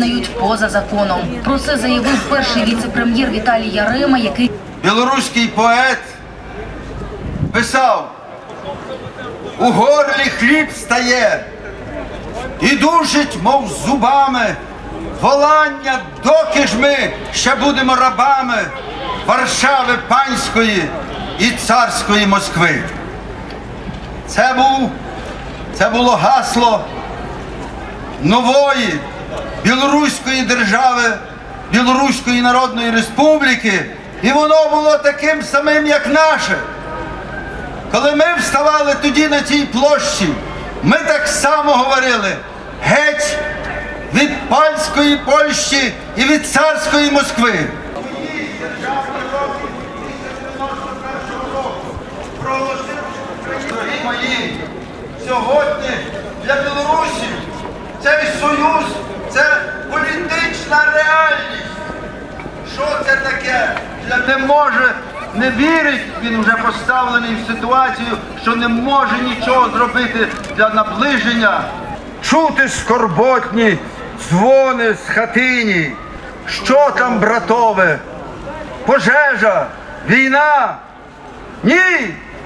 визнають поза законом. Про це заявив перший віце-прем'єр Віталій Ярема, який білоруський поет писав, у горлі хліб стає і душить, мов зубами, волання, доки ж ми ще будемо рабами Варшави панської і царської Москви. Це був, це було гасло нової білоруської держави, Білоруської Народної Республіки, і воно було таким самим, як наше. Коли ми вставали тоді на цій площі, ми так само говорили геть від панської Польщі і від царської Москви. Сьогодні для Білорусі цей союз це політична реальність. Що це таке? Для не може, не вірить, він вже поставлений в ситуацію, що не може нічого зробити для наближення. Чути скорботні дзвони з хатині. Що там, братове? Пожежа, війна. Ні,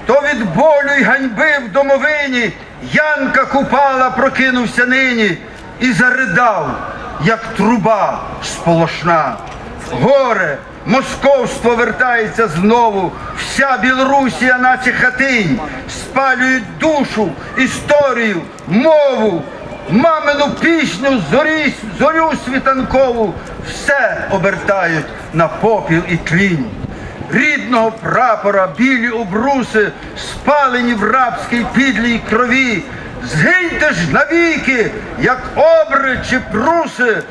то від болю й ганьби в домовині Янка Купала прокинувся нині і заридав, як труба сполошна. Горе, московство вертається знову, вся Білорусія, наче хатинь, спалюють душу, історію, мову, мамину пісню, зорі, зорю світанкову, все обертають на попіл і тлінь рідного прапора, білі обруси, спалені в рабській підлій крові. Згиньте ж навіки, як обри чи пруси,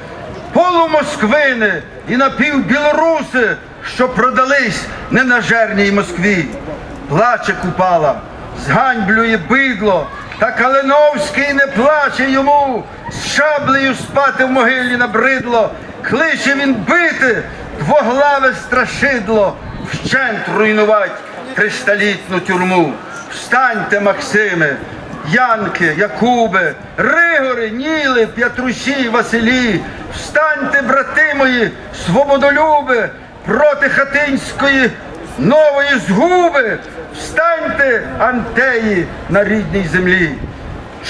полумосквини і напівбілоруси, що продались ненажерній Москві. Плаче купала, зганьблює бидло, та Калиновський не плаче йому, з шаблею спати в могилі набридло, кличе він бити двоглаве страшидло, вщент руйнувать тристолітну тюрму. Встаньте, Максиме, Янки, Якубе, Ригори, Ніли, П'ятрусі, Василі, встаньте, брати мої, свободолюби, проти хатинської нової згуби, встаньте, антеї на рідній землі.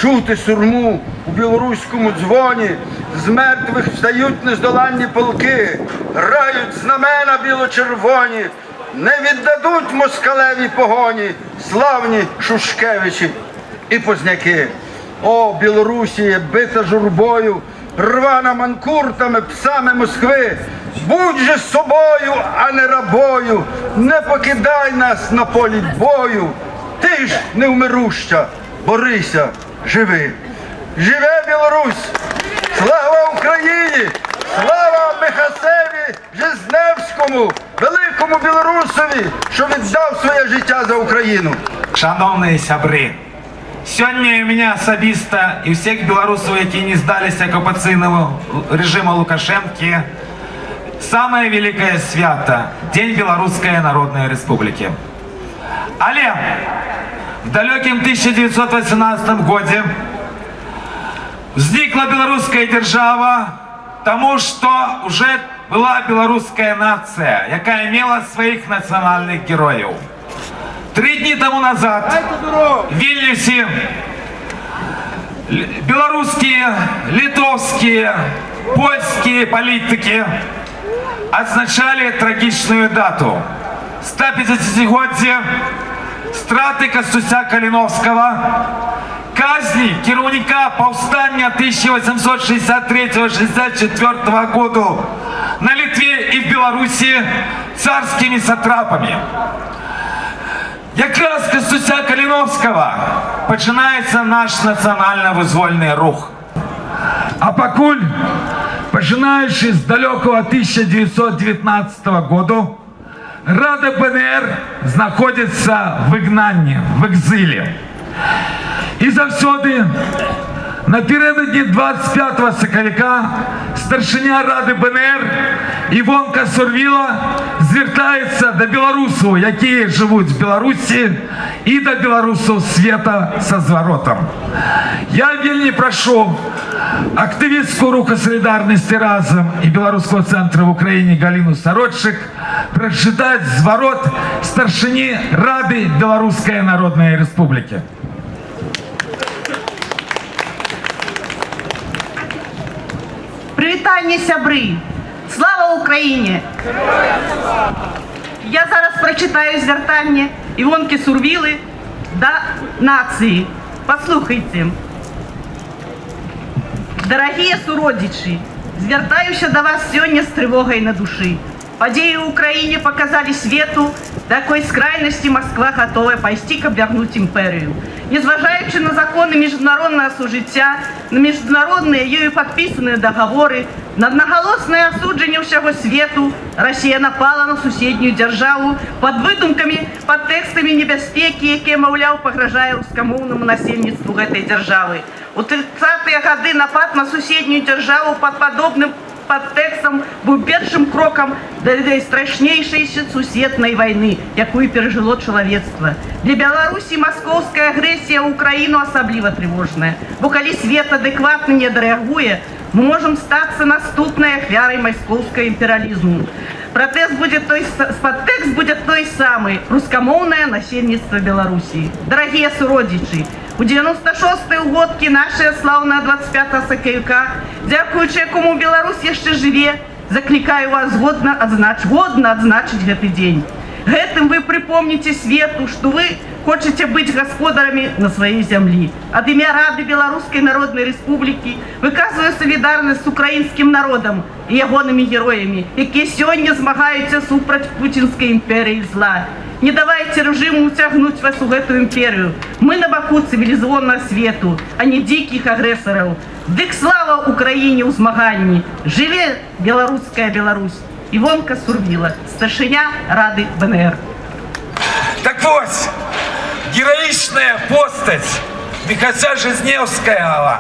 Чути сурму у білоруському дзвоні, з мертвих встають нездоланні полки, рають знамена біло-червоні, не віддадуть москалеві погоні, славні Шушкевичі і позняки. О, Білорусія, бита журбою, рвана манкуртами, псами Москви. Будь же собою, а не рабою, не покидай нас на полі бою. Ти ж невмируща, борися, живи. Живе Білорусь! Слава Україні! Слава Михасеві Жизневському, великому білорусові, що віддав своє життя за Україну. Шановні сябри, сьогодні мене особисто і всіх білорусів, які не здалися окупаційному режиму Лукашенки, самое великое свято – День Белорусской Народной Республики. Але в далеком 1918 году возникла белорусская держава, тому что уже была белорусская нация, яка имела своих национальных героев. Три дні тому назад в Вильнюсе белорусские, литовские, польские политики отзначали трагичную дату. 150-годие страти Костуся Калиновского, казни керівника повстання 1863-64 году на Литве и в Беларуси царскими сатрапами. Якраз з Костуся Каліновського починається наш національно-визвольний рух. А покуль, починаючи з далекого 1919 году, Рада БНР знаходиться в вигнанні, в екзилі. І завсюди напередодні 25 соковика старшиня Ради БНР Івонка Сорвіла звертається до білорусів, які живуть в Білорусі, і до білорусів света со зворотом. Я вельми прошу активістку руху солідарності разом і Білоруського центру в Україні Галину Сорочик прочитати зворот старшині Ради Білоруської Народної Республіки. Привітання, сябри! Україні! Я зараз прочитаю звертання Івонки Сурвіли до нації. Послухайте. Дорогі суродичі, звертаюся до вас сьогодні з тривогою на душі. Події в Україні показали світу, до якої скрайності Москва готова пойти к обернути імперію. Незважаючи на закони міжнародного сужиття, на міжнародні ею підписані договори, на одноголосне осудження всього світу, Росія напала на сусідню державу під видумками, під текстами небезпеки, які, мовляв, погрожає рускомовному насельництву цієї держави. У 30-ті годы напад на сусідню державу під подобним подтекстом був першим кроком до страшнейшей сусідної війни, яку пережило чоловічство. Для Білорусі московська агресія в Україну особливо тривожна, бо коли світ адекватно не реагує, ми можемо статися наступною ахвярою московського імперіалізму. Протест будет той, с- подтекст будет той самый – русскомовное насельництво Белоруссии. Дорогие суродичи, у 96-й угодки нашего славного 25 соковика, дякуючи якому Білорусь ще живе, закликаю вас годно отзнач, годно отзначить гэты день. Гэтым вы припомните свету, что вы хочете быть господарами на своей земле. От ім'я Ради Белорусской Народной Республики виказую солідарність з українським народом і ягоними героями, які сьогодні змагаються супроть Путінської імперії зла. Не давайте режиму утягнуть вас у эту імперію. Ми на боку цивілізованого світу, а не диких агресорів. Дик слава Україні у змаганні. Живе білоруська Білорусь. Івонка Сурвіла, старшиня Ради БНР. Так ось, героїчна постать Михася Жизневского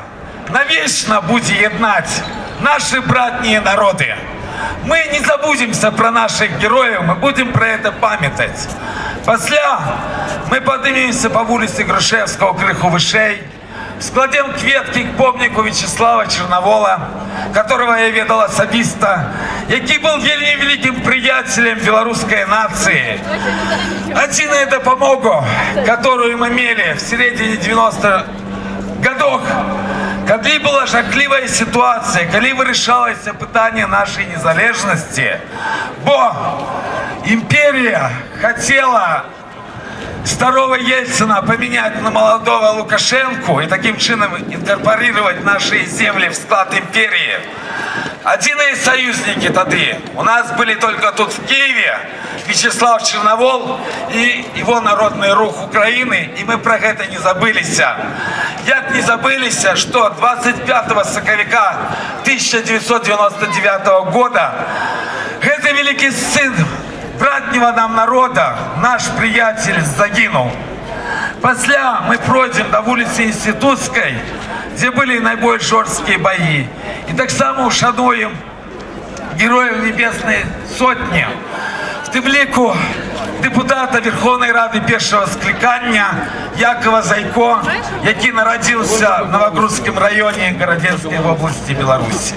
навечно буде єднати наші братні народи. Мы не забудемся про наших героев, мы будем про это памятать. Після ми поднимемся по вулиці Грушевського криху вишей, складем кветки к помнику Вячеслава Черновола, которого я ведал особисто, який був вельми великим приятелем белорусской нации. Один допомогу, которую мы имели в середине 90-х годов, коли була жахлива ситуація, коли вирішалося питання нашої незалежності, бо імперія хотіла старого Ельцина поменять на молодого Лукашенко и таким чином инкорпорировать наши земли в склад империи. Один из союзники тады у нас были только тут в Киеве Вячеслав Черновол и его народный рух Украины, и мы про это не забылися. Як не забылися, что 25 соковика 1999 года это великий сын братнего нам народа, наш приятель загинул. Після ми пройдемо до вулиці Інститутської, де були найбільш жорсткі бої. І так само шануємо Героїв Небесної Сотні. В тим депутата Верховної Ради першого скликання Якова Зайко, який народився в Новогрудському районі Городецької області Білорусі.